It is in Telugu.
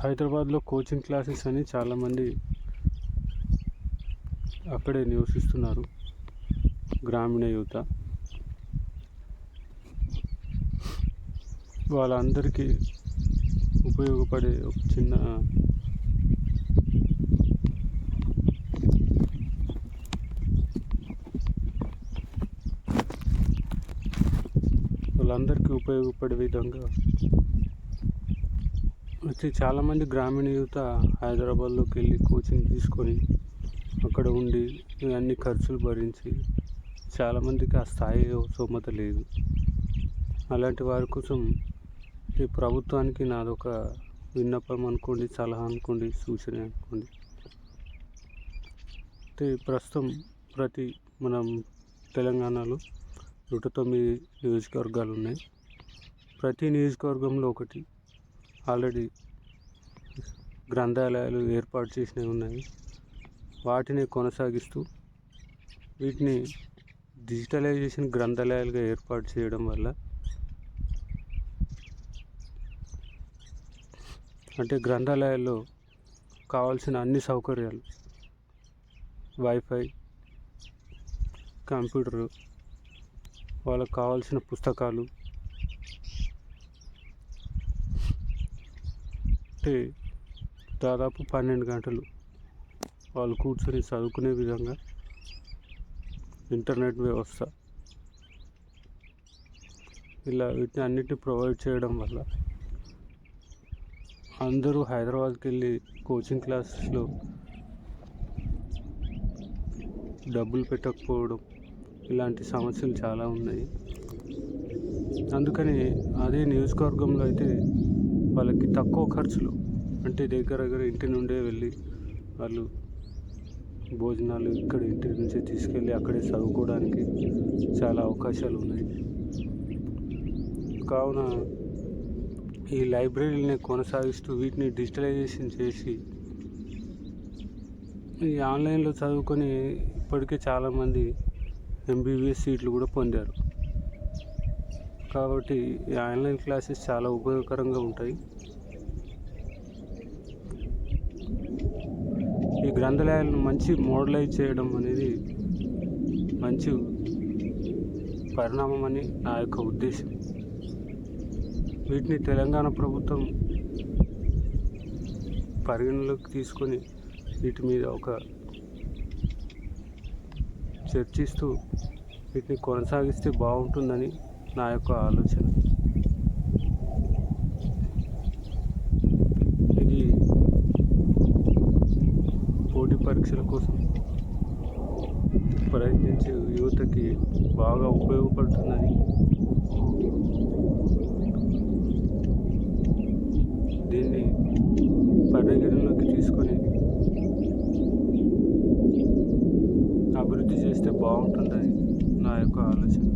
హైదరాబాద్లో కోచింగ్ క్లాసెస్ అని చాలామంది అక్కడే నివసిస్తున్నారు. గ్రామీణ యువత. వాళ్ళందరికీ ఉపయోగపడే ఒక చిన్న వాళ్ళందరికీ ఉపయోగపడే విధంగా వచ్చి చాలామంది గ్రామీణ యువత హైదరాబాద్లోకి వెళ్ళి కోచింగ్ తీసుకొని అక్కడ ఉండి అన్ని ఖర్చులు భరించి చాలామందికి ఆ స్థాయి స్తోమత లేదు. అలాంటి వారి కోసం ఈ ప్రభుత్వానికి నాదొక విన్నపం అనుకోండి సలహా అనుకోండి సూచన అనుకోండి. అయితే ప్రస్తుతం ప్రతి మనం తెలంగాణలో నూట తొమ్మిది నియోజకవర్గాలు ఉన్నాయి. ప్రతి నియోజకవర్గంలో ఒకటి ఆల్రెడీ గ్రంథాలయాలు ఏర్పాటు చేసినవి ఉన్నాయి. వాటిని కొనసాగిస్తూ వీటిని డిజిటలైజేషన్ గ్రంథాలయాలుగా ఏర్పాటు చేయడం వల్ల అంటే గ్రంథాలయాల్లో కావాల్సిన అన్ని సౌకర్యాలు వైఫై కంప్యూటరు వాళ్ళకు కావాల్సిన పుస్తకాలు అంటే దాదాపు పన్నెండు గంటలు వాళ్ళు కూర్చొని చదువుకునే విధంగా ఇంటర్నెట్ వ్యవస్థ ఇలా వీటిని అన్నిటి ప్రొవైడ్ చేయడం వల్ల అందరూ హైదరాబాద్కి వెళ్ళి కోచింగ్ క్లాసెస్లో డబ్బులు పెట్టకపోవడం ఇలాంటి సమస్యలు చాలా ఉన్నాయి. అందుకని అదే నియోజకవర్గంలో అయితే వాళ్ళకి తక్కువ ఖర్చులో. అంటే దగ్గర దగ్గర ఇంటి నుండే వెళ్ళి వాళ్ళు భోజనాలు ఇక్కడ ఇంటి నుంచే తీసుకెళ్ళి అక్కడే చదువుకోవడానికి చాలా అవకాశాలు ఉన్నాయి. కావున ఈ లైబ్రరీని కొనసాగిస్తూ వీటిని డిజిటలైజేషన్ చేసి ఈ ఆన్లైన్లో చదువుకొని ఇప్పటికే చాలామంది ఎంబీబీఎస్ సీట్లు కూడా పొందారు. కాబట్టి ఆన్లైన్ క్లాసెస్ చాలా ఉపయోగకరంగా ఉంటాయి. ఈ గ్రంథాలయాలను మంచి మోడలైజ్ చేయడం అనేది మంచి పరిణామం అని నా యొక్క ఉద్దేశం. వీటిని తెలంగాణ ప్రభుత్వం పరిగణలోకి తీసుకొని వీటి మీద ఒక చర్చిస్తూ వీటిని కొనసాగిస్తే బాగుంటుందని నా యొక్క ఆలోచన. ఇది పోటీ పరీక్షల కోసం ప్రయత్నించే యువతకి బాగా ఉపయోగపడుతుందని దీన్ని పరిగణలోకి తీసుకొని అభివృద్ధి చేస్తే బాగుంటుందని నా యొక్క ఆలోచన.